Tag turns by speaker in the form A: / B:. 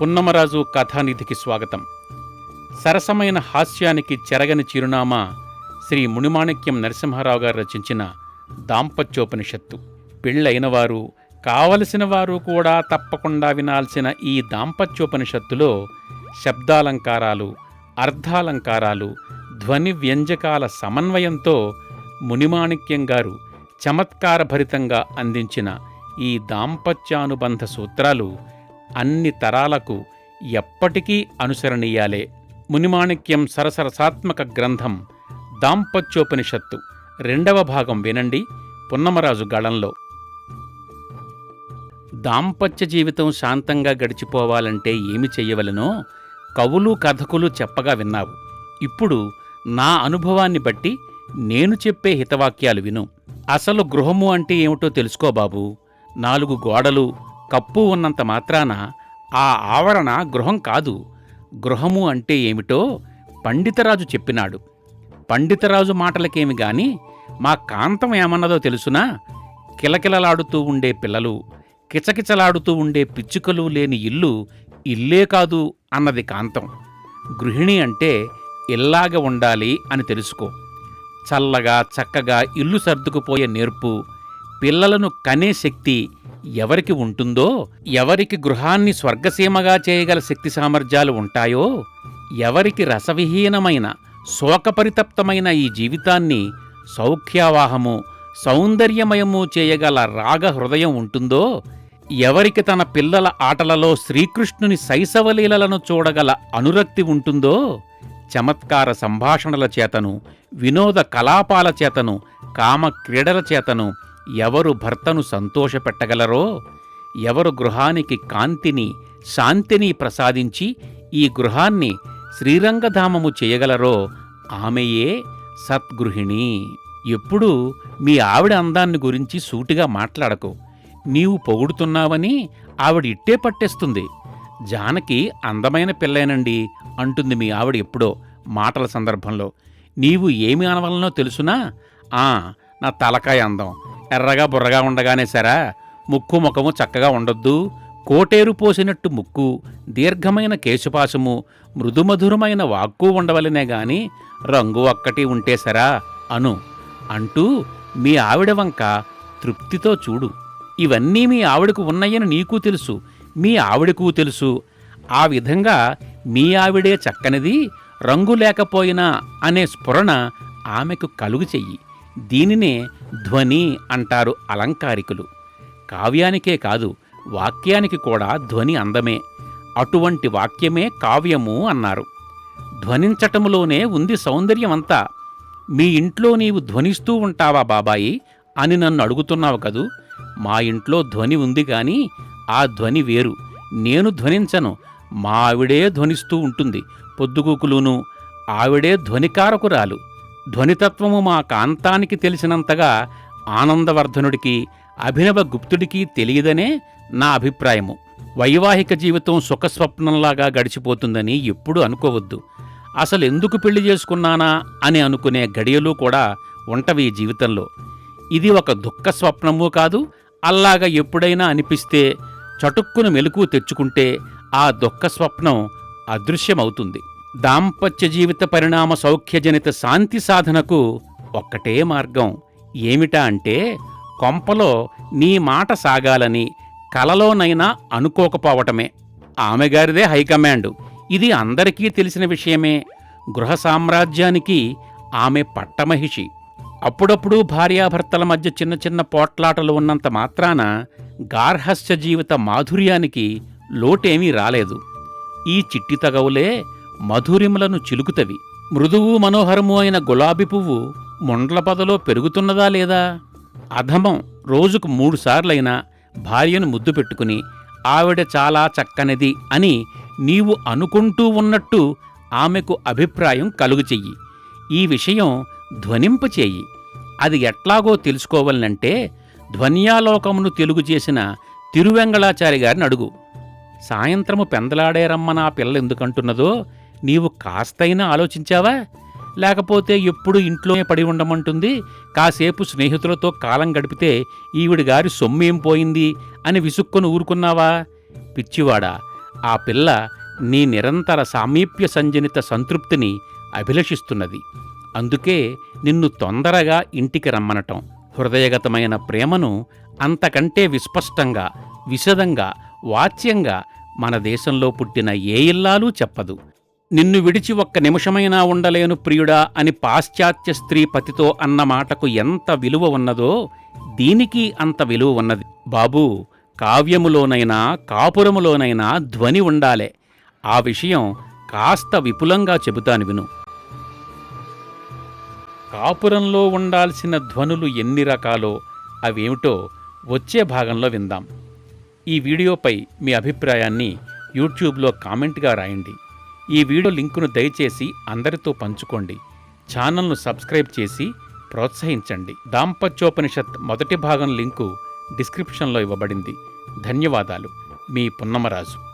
A: పున్నమరాజు కథానిధికి స్వాగతం. సరసమైన హాస్యానికి చెరగని చిరునామా శ్రీ మునిమాణిక్యం నరసింహారావు గారు రచించిన దాంపత్యోపనిషత్తు. పెళ్ళైనవారు కావలసిన వారు కూడా తప్పకుండా వినాల్సిన ఈ దాంపత్యోపనిషత్తులో శబ్దాలంకారాలు అర్థాలంకారాలు ధ్వని వ్యంజకాల సమన్వయంతో మునిమాణిక్యం గారు చమత్కారభరితంగా అందించిన ఈ దాంపత్యానుబంధ సూత్రాలు అన్ని తరాలకు ఎప్పటికీ అనుసరణీయాలే. మునిమాణిక్యం సరసరసాత్మక గ్రంథం దాంపత్యోపనిషత్తు రెండవ భాగం వినండి పున్నమరాజు గళంలో. దాంపత్య జీవితం శాంతంగా గడిచిపోవాలంటే ఏమి చెయ్యవలనో కవులు కథకులు చెప్పగా విన్నావు. ఇప్పుడు నా అనుభవాన్ని బట్టి నేను చెప్పే హితవాక్యాలు విను. అసలు గృహము అంటే ఏమిటో తెలుసుకో బాబు. నాలుగు గోడలు కప్పు ఉన్నంత మాత్రాన ఆ ఆవరణ గృహం కాదు. గృహము అంటే ఏమిటో పండితరాజు చెప్పినాడు. పండితరాజు మాటలకేమి గాని మా కాంతం ఏమన్నదో తెలుసునా? కిలకిలలాడుతూ ఉండే పిల్లలు కిచకిచలాడుతూ ఉండే పిచ్చుకలు లేని ఇల్లు ఇల్లే కాదు అన్నది కాంతం. గృహిణి అంటే ఇల్లాగ ఉండాలి అని తెలుసుకో. చల్లగా చక్కగా ఇల్లు సర్దుకుపోయే నేర్పు పిల్లలను కనే శక్తి ఎవరికి ఉంటుందో ఎవరికి గృహాన్ని స్వర్గసీమగా చేయగల శక్తి సామర్థ్యాలు ఉంటాయో ఎవరికి రసవిహీనమైన శోకపరితప్తమైన ఈ జీవితాన్ని సౌఖ్యావాహము సౌందర్యమయము చేయగల రాగ హృదయం ఉంటుందో ఎవరికి తన పిల్లల ఆటలలో శ్రీకృష్ణుని శైశవలీలలను చూడగల అనురక్తి ఉంటుందో చమత్కార సంభాషణల చేతను వినోద కలాపాల చేతను కామ క్రీడల చేతను ఎవరు భర్తను సంతోషపెట్టగలరో ఎవరు గృహానికి కాంతిని శాంతిని ప్రసాదించి ఈ గృహాన్ని శ్రీరంగధామము చేయగలరో ఆమెయే సద్గృహిణి. ఎప్పుడూ మీ ఆవిడ అందాన్ని గురించి సూటిగా మాట్లాడకు. నీవు పొగుడుతున్నావని ఆవిడ ఇట్టే పట్టేస్తుంది. జానకి అందమైన పిల్లేనండి అంటుంది మీ ఆవిడ ఎప్పుడో మాటల సందర్భంలో. నీవు ఏమి అనవలనో తెలుసునా? ఆ నా తలకాయ అందం. ఎర్రగా బుర్రగా ఉండగానే సరా ముక్కు ముఖము చక్కగా ఉండొద్దు. కోటేరు పోసినట్టు ముక్కు దీర్ఘమైన కేశపాశము మృదుమధురమైన వాక్కు ఉండవలనే గాని రంగు ఒక్కటి ఉంటే సరా అను. అంటూ మీ ఆవిడ వంక తృప్తితో చూడు. ఇవన్నీ మీ ఆవిడకు ఉన్నాయని నీకు తెలుసు మీ ఆవిడకు తెలుసు. ఆ విధంగా మీ ఆవిడే చక్కనిది రంగు లేకపోయినా అనే స్ఫురణ ఆమెకు కలుగు చెయ్యి. దీనినే ధ్వని అంటారు అలంకారికులు. కావ్యానికే కాదు వాక్యానికి కూడా ధ్వని అందమే. అటువంటి వాక్యమే కావ్యము అన్నారు. ధ్వనించటములోనే ఉంది సౌందర్యమంతా. మీ ఇంట్లో నీవు ధ్వనిస్తూ ఉంటావా బాబాయి? అని నన్ను అడుగుతున్నావు కదూ? మా ఇంట్లో ధ్వని ఉంది గాని ఆ ధ్వని వేరు. నేను ధ్వనించను. మా ఆవిడే ధ్వనిస్తూ ఉంటుంది. పొద్దుగూకులును. ఆవిడే ధ్వనికారకురాలు. ధ్వనితత్వము మా కాంతానికి తెలిసినంతగా ఆనందవర్ధనుడికి అభినవ గుప్తుడికి తెలియదనే నా అభిప్రాయము. వైవాహిక జీవితం సుఖస్వప్నంలాగా గడిచిపోతుందని ఎప్పుడూ అనుకోవద్దు. అసలు ఎందుకు పెళ్ళి చేసుకున్నానా అని అనుకునే గడియలు కూడా ఉంటవి ఈ జీవితంలో. ఇది ఒక దుఃఖ స్వప్నము కాదు అల్లాగా ఎప్పుడైనా అనిపిస్తే చటుక్కును మెలకు తెచ్చుకుంటే ఆ దుఃఖ స్వప్నం అదృశ్యమవుతుంది. దాంపత్య జీవిత పరిణామ సౌఖ్యజనిత శాంతి సాధనకు ఒక్కటే మార్గం. ఏమిటా అంటే కొంపలో నీ మాట సాగాలని కలలోనైనా అనుకోకపోవటమే. ఆమెగారిదే హైకమాండ్ ఇది అందరికీ తెలిసిన విషయమే. గృహ సామ్రాజ్యానికి ఆమె పట్టమహిషి. అప్పుడప్పుడు భార్యాభర్తల మధ్య చిన్న చిన్న పోట్లాటలు ఉన్నంత మాత్రాన గార్హస్య జీవిత మాధుర్యానికి లోటేమీ రాలేదు. ఈ చిట్టి తగవులే మధురిములను చిలుకుతవి. మృదువు మనోహరము అయిన గులాబీ పువ్వు ముండ్లపదలో పెరుగుతున్నదా లేదా? అధమం రోజుకు మూడుసార్లైనా భార్యను ముద్దు పెట్టుకుని ఆవిడ చాలా చక్కనిది అని నీవు అనుకుంటూ ఉన్నట్టు ఆమెకు అభిప్రాయం కలుగు చెయ్యి. ఈ విషయం ధ్వనింపచేయి అది ఎట్లాగో తెలుసుకోవాలనంటే ధ్వన్యాలోకమును తెలుగు చేసిన తిరువెంగళాచారి గారిని అడుగు. సాయంత్రము పెందలాడే నా పిల్ల ఎందుకంటున్నదో నీవు కాస్తైనా ఆలోచించావా? లేకపోతే ఎప్పుడు ఇంట్లోనే పడి ఉండమంటుంది? కాసేపు స్నేహితులతో కాలం గడిపితే ఈవిడి గారి సొమ్మేం పోయింది? అని విసుక్కొని ఊరుకున్నావా? పిచ్చివాడా ఆ పిల్ల నీ నిరంతర సామీప్య సంజనిత సంతృప్తిని అభిలషిస్తున్నది. అందుకే నిన్ను తొందరగా ఇంటికి రమ్మనటం. హృదయగతమైన ప్రేమను అంతకంటే విస్పష్టంగా విశదంగా వాచ్యంగా మన దేశంలో పుట్టిన ఏ ఇల్లాలు చెప్పదు. నిన్ను విడిచి ఒక్క నిమిషమైనా ఉండలేను ప్రియుడా అని పాశ్చాత్య స్త్రీ పతితో అన్న మాటకు ఎంత విలువ ఉన్నదో దీనికి అంత విలువ ఉన్నది. బాబూ కావ్యములోనైనా కాపురములోనైనా ధ్వని ఉండాలే. ఆ విషయం కాస్త విపులంగా చెబుతాను విను. కాపురంలో ఉండాల్సిన ధ్వనులు ఎన్ని రకాలో అవేమిటో వచ్చే భాగంలో విందాం. ఈ వీడియోపై మీ అభిప్రాయాన్ని యూట్యూబ్లో కామెంట్గా రాయండి. ఈ వీడియో లింకును దయచేసి అందరితో పంచుకోండి. ఛానల్ను సబ్స్క్రైబ్ చేసి ప్రోత్సహించండి. దాంపత్యోపనిషత్ మొదటి భాగం లింకు డిస్క్రిప్షన్లో ఇవ్వబడింది. ధన్యవాదాలు. మీ పున్నమరాజు.